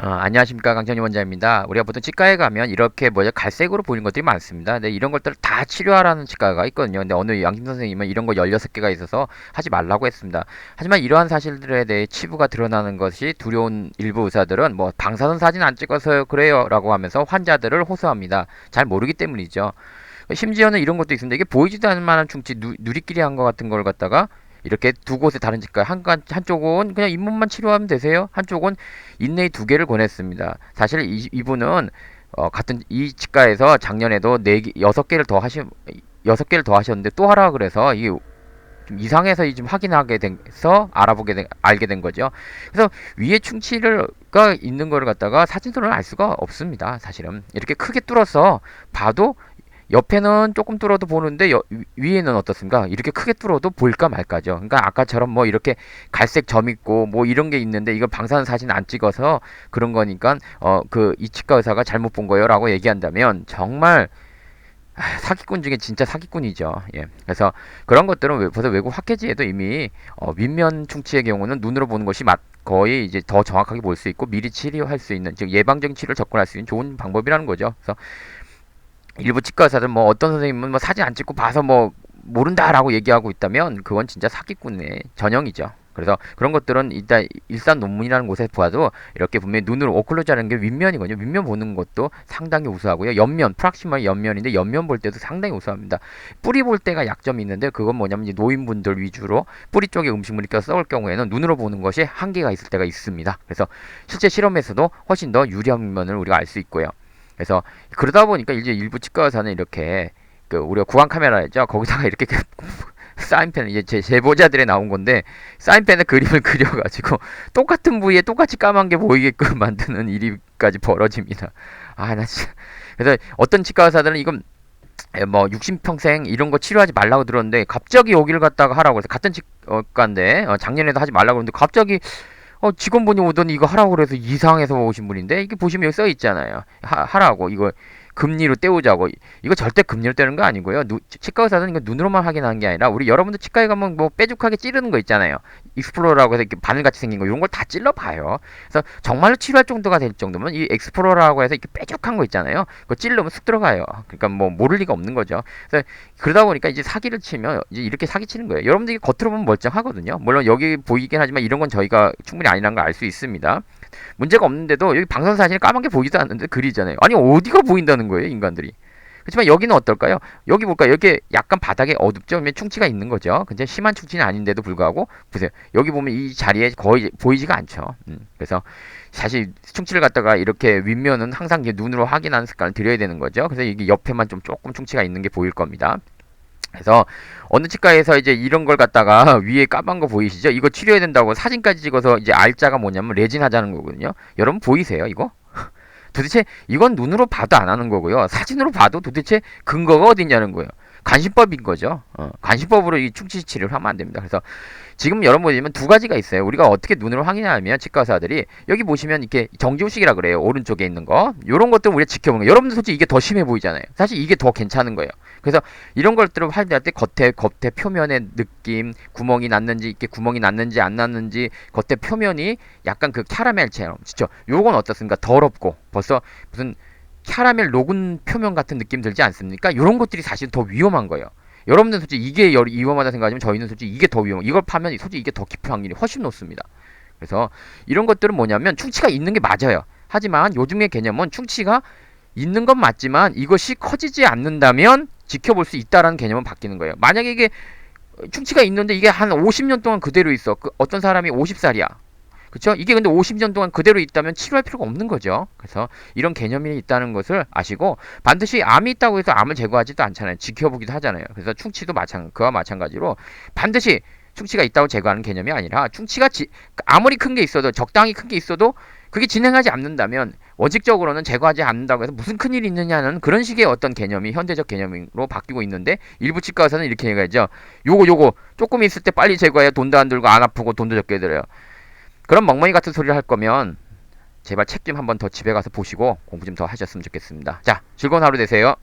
어, 안녕하십니까 강찬희 원장입니다. 우리가 보통 치과에 가면 이렇게 뭐죠 갈색으로 보이는 것들이 많습니다. 근데 이런 것들을 다 치료하라는 치과가 있거든요. 근데 어느 양심 선생님은 이런 거 16개가 있어서 하지 말라고 했습니다. 하지만 이러한 사실들에 대해 치부가 드러나는 것이 두려운 일부 의사들은 뭐 방사선 사진 안 찍어서 그래요 라고 하면서 환자들을 호소합니다. 잘 모르기 때문이죠. 심지어는 이런 것도 있습니다. 이게 보이지도 않을 만한 충치 누, 누리끼리 한 것 같은 걸 갖다가 이렇게 두 곳에 다른 치과 한 한쪽은 그냥 잇몸만 치료하면 되세요. 한쪽은 인내이 두 개를 권했습니다. 사실 이, 이분은 어, 같은 이 치과에서 작년에도 네 개, 여섯 개를 더 하시 여섯 개를 더 하셨는데 또 하라 그래서 이게 좀 이상해서 좀 확인하게 돼서 알아보게 된, 알게 된 거죠. 그래서 위에 충치가 있는 거를 갖다가 사진으로는 알 수가 없습니다. 사실은 이렇게 크게 뚫어서 봐도 옆에는 조금 뚫어도 보는데 여, 위에는 어떻습니까? 이렇게 크게 뚫어도 볼까 말까죠. 그러니까 아까처럼 뭐 이렇게 갈색 점 있고 뭐 이런 게 있는데 이거 방사선 사진 안 찍어서 그런 거니까 어 그 이 치과 의사가 잘못 본 거예요라고 얘기한다면 정말 아, 사기꾼 중에 진짜 사기꾼이죠. 예. 그래서 그런 것들은 벌써 외국 학회지에도 이미 어, 윗면 충치의 경우는 눈으로 보는 것이 맞, 거의 이제 더 정확하게 볼 수 있고 미리 치료할 수 있는 즉 예방적인 치료를 접근할 수 있는 좋은 방법이라는 거죠. 그래서 일부 치과 의사들 뭐 어떤 선생님은 뭐 사진 안 찍고 봐서 뭐 모른다라고 얘기하고 있다면 그건 진짜 사기꾼의 전형이죠. 그래서 그런 것들은 일단 일산 논문이라는 곳에 보아도 이렇게 분명히 눈으로 오클루즈하는 게 윗면이거든요. 윗면 보는 것도 상당히 우수하고요. 옆면, 프락시멀 옆면인데 옆면 볼 때도 상당히 우수합니다. 뿌리 볼 때가 약점이 있는데 그건 뭐냐면 노인분들 위주로 뿌리 쪽에 음식물이 껴서 썩을 경우에는 눈으로 보는 것이 한계가 있을 때가 있습니다. 그래서 실제 실험에서도 훨씬 더 유리한 면을 우리가 알 수 있고요. 그래서 그러다 보니까 이제 일부 치과 의사는 이렇게 그 우리가 구강 카메라죠. 거기다가 이렇게 사인펜 이제 제 제보자들에 나온 건데 사인펜에 그림을 그려가지고 똑같은 부위에 똑같이 까만 게 보이게끔 만드는 일이까지 벌어집니다. 아 나 진짜 그래서 어떤 치과 의사들은 이건 뭐 60평생 이런 거 치료하지 말라고 들었는데 갑자기 여기를 갖다가 하라고 해서 같은 치과인데 어, 작년에도 하지 말라고 했는데 갑자기 어, 직원분이 오더니 이거 하라고 그래서 이상해서 오신 분인데, 이게 보시면 여기 써 있잖아요. 하, 하라고. 이거 금리로 때우자고 이거 절대 금리로 때는 거 아니고요. 누, 치과 의사는 이거 눈으로만 확인하는 게 아니라 우리 여러분들 치과에 가면 뭐 뾰족하게 찌르는 거 있잖아요. 익스플로러라고 해서 이렇게 바늘같이 생긴 거 이런 걸 다 찔러 봐요. 그래서 정말로 치료할 정도가 될 정도면 이 엑스플로러라고 해서 이렇게 뾰족한 거 있잖아요. 그거 찔러면 쑥 들어가요. 그러니까 뭐 모를 리가 없는 거죠. 그래서 그러다 보니까 이제 사기를 치면 이제 이렇게 사기 치는 거예요. 여러분들이 겉으로 보면 멀쩡하거든요. 물론 여기 보이긴 하지만 이런 건 저희가 충분히 아니라는 걸 알 수 있습니다. 문제가 없는데도 여기 방송 사진에 까만 게 보이지도 않는데 글이잖아요. 아니 어디가 보인다는 거예요 인간들이. 그렇지만 여기는 어떨까요? 여기 볼까요? 여기 약간 바닥에 어둡죠? 그러면 충치가 있는 거죠. 근데 심한 충치는 아닌데도 불구하고 보세요. 여기 보면 이 자리에 거의 보이지가 않죠. 음, 그래서 사실 충치를 갖다가 이렇게 윗면은 항상 눈으로 확인하는 습관을 들여야 되는 거죠. 그래서 이게 옆에만 좀 조금 충치가 있는 게 보일 겁니다. 그래서 어느 치과에서 이제 이런 걸 갖다가 위에 까만 거 보이시죠? 이거 치료해야 된다고 사진까지 찍어서 이제 알자가 뭐냐면 레진 하자는 거거든요. 여러분 보이세요? 이거? 도대체 이건 눈으로 봐도 안 하는 거고요. 사진으로 봐도 도대체 근거가 어딨냐는 거예요. 간신법인 거죠. 어, 간신법으로 이 충치 치료를 하면 안 됩니다. 그래서 지금 여러분 보시면 두 가지가 있어요. 우리가 어떻게 눈으로 확인하면 치과 의사들이 여기 보시면 이렇게 정지우식이라 그래요. 오른쪽에 있는 거. 이런 것들 우리가 지켜보는 거예요. 여러분들 솔직히 이게 더 심해 보이잖아요. 사실 이게 더 괜찮은 거예요. 그래서 이런 것들을 할때 겉에 겉에 표면의 느낌, 구멍이 났는지 이렇게 구멍이 났는지 안 났는지 겉에 표면이 약간 그 캐러멜처럼 진짜 요건 어떻습니까? 더럽고 벌써 무슨 캐러멜 녹은 표면 같은 느낌 들지 않습니까? 이런 것들이 사실 더 위험한 거예요. 여러분들 솔직히 이게 위험하다 생각하지만 저희는 솔직히 이게 더 위험. 이걸 파면 솔직히 이게 더 깊은 확률이 훨씬 높습니다. 그래서 이런 것들은 뭐냐면 충치가 있는 게 맞아요. 하지만 요즘의 개념은 충치가 있는 건 맞지만 이것이 커지지 않는다면 지켜볼 수 있다라는 개념은 바뀌는 거예요. 만약에 이게 충치가 있는데 이게 한 50년 동안 그대로 있어. 그 어떤 사람이 50살이야. 그렇죠? 이게 근데 50년 동안 그대로 있다면 치료할 필요가 없는 거죠. 그래서 이런 개념이 있다는 것을 아시고 반드시 암이 있다고 해서 암을 제거하지도 않잖아요. 지켜보기도 하잖아요. 그래서 충치도 마찬 그와 마찬가지로 반드시 충치가 있다고 제거하는 개념이 아니라 충치가 지, 아무리 큰 게 있어도 적당히 큰 게 있어도 그게 진행하지 않는다면 원칙적으로는 제거하지 않는다고 해서 무슨 큰일이 있느냐는 그런 식의 어떤 개념이 현대적 개념으로 바뀌고 있는데 일부 치과 의사는 이렇게 얘기하죠. 요거 요거 조금 있을 때 빨리 제거해야 돈도 안 들고 안 아프고 돈도 적게 들어요. 그런 멍멍이 같은 소리를 할 거면 제발 책 좀 한번 더 집에 가서 보시고 공부 좀 더 하셨으면 좋겠습니다. 자, 즐거운 하루 되세요.